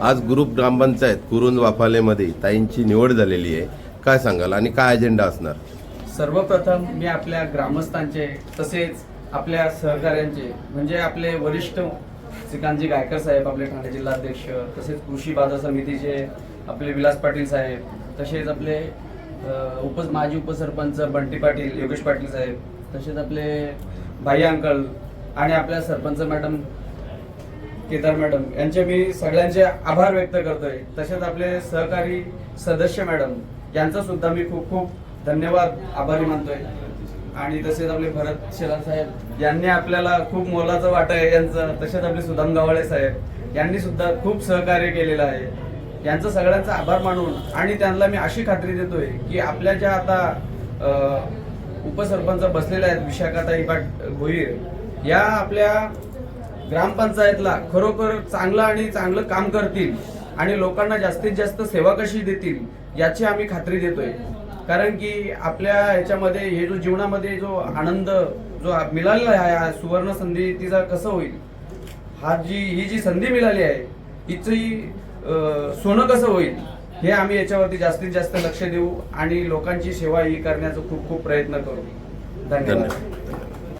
आज ग्रुप ग्रामपंचायत कुरुंद वाफालेमध्ये ताईंची निवड झालेली आहे. काय सांगाल आणि काय अजेंडा असणार? सर्वप्रथम मी आपल्या ग्रामस्थांचे तसेच आपल्या सहकाऱ्यांचे म्हणजे आपले वरिष्ठ श्रीकांतजी गायकर साहेब आपले ठाणे जिल्हाध्यक्ष तसेच कृषी बाजार समितीचे आपले विलास पाटील साहेब तसेच आपले उप माजी उपसरपंच बंटी पाटील योगेश पाटील साहेब तसेच आपले भाई अंकल आणि आपल्या सरपंच मॅडम केदार मॅडम यांचे मी सगळ्यांचे आभार व्यक्त करतोय. तसेच आपले सहकारी सदस्य मॅडम यांचा सुद्धा मी खूप खूप धन्यवाद आभारी मानतोय. आणि तसेच आपले भरत शेलार साहेब यांनी आपल्याला खूप मोलाचं वाटं आहे यांचं. तसेच आपले सुदाम गव्हाळे साहेब यांनी सुद्धा खूप सहकार्य केलेलं आहे. यांचं सगळ्यांचा आभार मानून आणि त्यांना मी अशी खात्री देतोय की आपल्या ज्या आता उपसरपंच बसलेल्या आहेत विशाखाताई पाट भोईर या आपल्या ग्रामपंचायतला खरोखर चांगलं आणि चांगलं काम करतील आणि लोकांना जास्तीत जास्त सेवा कशी देतील याची आम्ही खात्री देतोय. कारण की आपल्या ह्याच्यामध्ये हे जो जीवनामध्ये जो आनंद जो मिळालेला आहे हा सुवर्ण संधी तिचा कसं होईल? हा जी ही जी संधी मिळाली आहे हिचंही सोनं कसं होईल? हे आम्ही याच्यावरती जास्तीत जास्त लक्ष देऊ आणि लोकांची सेवा ही करण्याचा खूप खूप प्रयत्न करू. धन्यवाद.